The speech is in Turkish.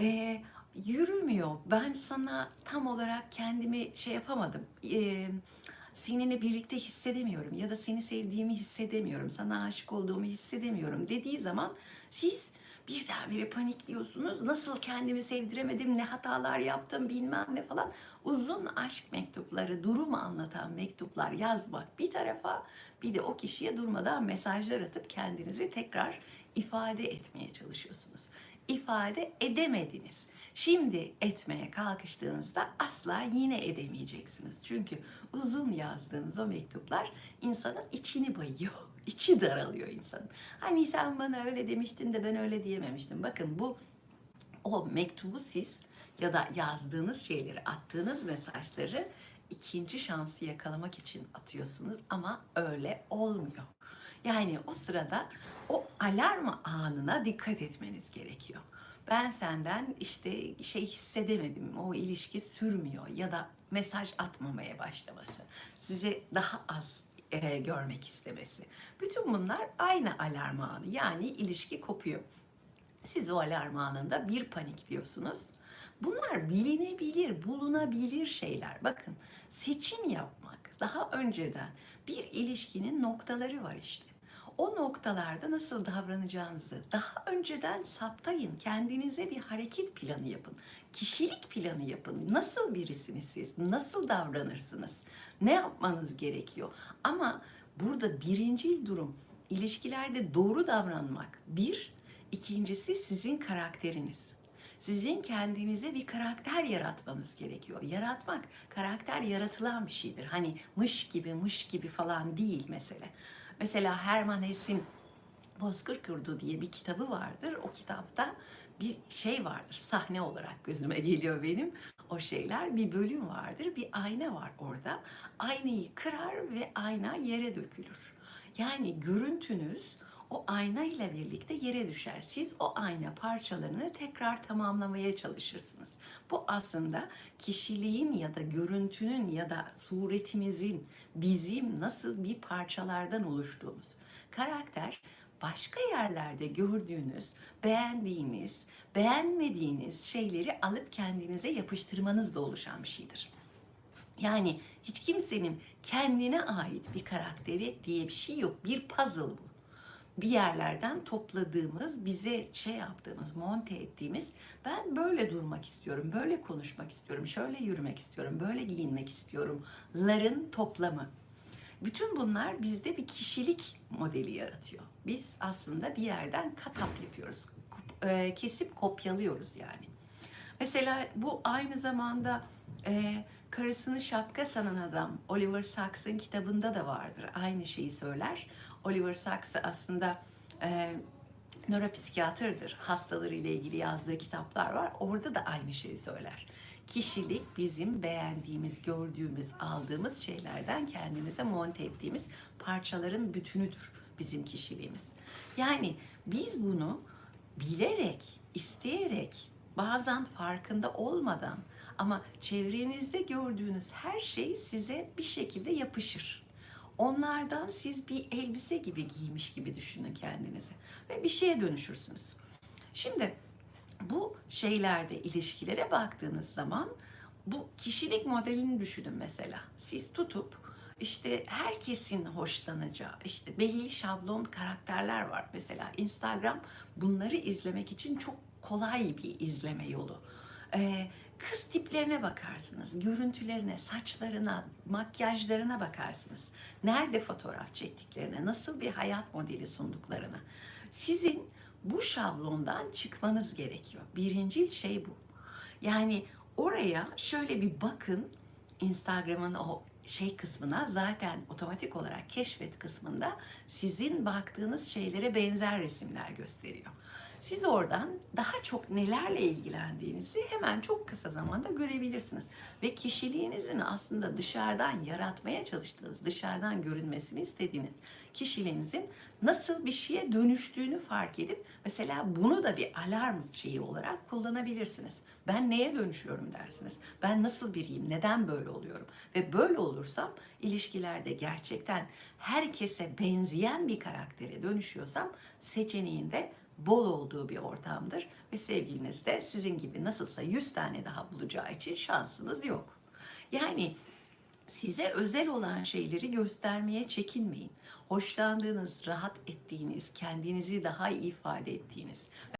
e, yürümüyor. Ben sana tam olarak kendimi şey yapamadım. E, seninle birlikte hissedemiyorum ya da seni sevdiğimi hissedemiyorum, sana aşık olduğumu hissedemiyorum dediği zaman siz birdenbire panikliyorsunuz. Nasıl kendimi sevdiremedim, ne hatalar yaptım bilmem ne falan. Uzun aşk mektupları, durumu anlatan mektuplar yazmak bir tarafa bir de o kişiye durmadan mesajlar atıp kendinizi tekrar ifade etmeye çalışıyorsunuz. İfade edemediniz. Şimdi etmeye kalkıştığınızda asla yine edemeyeceksiniz. Çünkü uzun yazdığınız o mektuplar insanın içini bayıyor. İçi daralıyor insanın. Hani sen bana öyle demiştin de ben öyle diyememiştim. Bakın bu o mektubu siz ya da yazdığınız şeyleri, attığınız mesajları ikinci şansı yakalamak için atıyorsunuz ama öyle olmuyor. Yani o sırada o alarm anına dikkat etmeniz gerekiyor. Ben senden işte şey hissedemedim, o ilişki sürmüyor ya da mesaj atmamaya başlaması, sizi daha az e, görmek istemesi. Bütün bunlar aynı alarm anı yani ilişki kopuyor. Siz o alarm anında bir panikliyorsunuz. Bunlar bilinebilir, bulunabilir şeyler. Bakın seçim yapmak daha önceden bir ilişkinin noktaları var işte. O noktalarda nasıl davranacağınızı daha önceden saptayın. Kendinize bir hareket planı yapın. Kişilik planı yapın. Nasıl birisiniz siz? Nasıl davranırsınız? Ne yapmanız gerekiyor? Ama burada birincil durum ilişkilerde doğru davranmak. Bir, ikincisi sizin karakteriniz. Sizin kendinize bir karakter yaratmanız gerekiyor. Yaratmak, karakter yaratılan bir şeydir. Hani mış gibi, mış gibi falan değil mesele. Mesela Herman Hesse'in Bozkır Kurdu diye bir kitabı vardır. O kitapta bir şey vardır. Sahne olarak gözüme geliyor benim. O şeyler bir bölüm vardır. Bir ayna var orada. Aynayı kırar ve ayna yere dökülür. Yani görüntünüz o ayna ile birlikte yere düşer. Siz o ayna parçalarını tekrar tamamlamaya çalışırsınız. Bu aslında kişiliğin ya da görüntünün ya da suretimizin bizim nasıl bir parçalardan oluştuğumuz. Karakter başka yerlerde gördüğünüz, beğendiğiniz, beğenmediğiniz şeyleri alıp kendinize yapıştırmanızla oluşan bir şeydir. Yani hiç kimsenin kendine ait bir karakteri diye bir şey yok. Bir puzzle bu bir yerlerden topladığımız, bize şey yaptığımız, monte ettiğimiz ben böyle durmak istiyorum, böyle konuşmak istiyorum, şöyle yürümek istiyorum, böyle giyinmek istiyorum. Ların toplamı. Bütün bunlar bizde bir kişilik modeli yaratıyor. Biz aslında bir yerden katap yapıyoruz. e, Kesip kopyalıyoruz yani. Mesela bu aynı zamanda e, karısını şapka sanan adam Oliver Sacks'ın kitabında da vardır. Aynı şeyi söyler. Oliver Sacks aslında e, nöropsikiyatrdır. Hastaları ile ilgili yazdığı kitaplar var. Orada da aynı şeyi söyler. Kişilik bizim beğendiğimiz, gördüğümüz, aldığımız şeylerden kendimize monte ettiğimiz parçaların bütünüdür bizim kişiliğimiz. Yani biz bunu bilerek, isteyerek, bazen farkında olmadan ama çevrenizde gördüğünüz her şey size bir şekilde yapışır. Onlardan siz bir elbise gibi giymiş gibi düşünün kendinizi ve bir şeye dönüşürsünüz. Şimdi bu şeylerde ilişkilere baktığınız zaman bu kişilik modelini düşünün mesela. Siz tutup işte herkesin hoşlanacağı, işte belli şablon karakterler var. Mesela Instagram bunları izlemek için çok kolay bir izleme yolu. Ee, kız tiplerine bakarsınız, görüntülerine, saçlarına, makyajlarına bakarsınız. Nerede fotoğraf çektiklerine, nasıl bir hayat modeli sunduklarına. Sizin bu şablondan çıkmanız gerekiyor. Birincil şey bu. Yani oraya şöyle bir bakın Instagram'ın o şey kısmına zaten otomatik olarak keşfet kısmında sizin baktığınız şeylere benzer resimler gösteriyor. Siz oradan daha çok nelerle ilgilendiğinizi hemen çok kısa zamanda görebilirsiniz. Ve kişiliğinizin aslında dışarıdan yaratmaya çalıştığınız, dışarıdan görünmesini istediğiniz kişiliğinizin nasıl bir şeye dönüştüğünü fark edip mesela bunu da bir alarm şeyi olarak kullanabilirsiniz. Ben neye dönüşüyorum dersiniz. Ben nasıl biriyim, neden böyle oluyorum? Ve böyle olursam ilişkilerde gerçekten herkese benzeyen bir karaktere dönüşüyorsam seçeneğinde bol olduğu bir ortamdır ve sevgiliniz de sizin gibi nasılsa 100 tane daha bulacağı için şansınız yok. Yani size özel olan şeyleri göstermeye çekinmeyin. Hoşlandığınız, rahat ettiğiniz, kendinizi daha iyi ifade ettiğiniz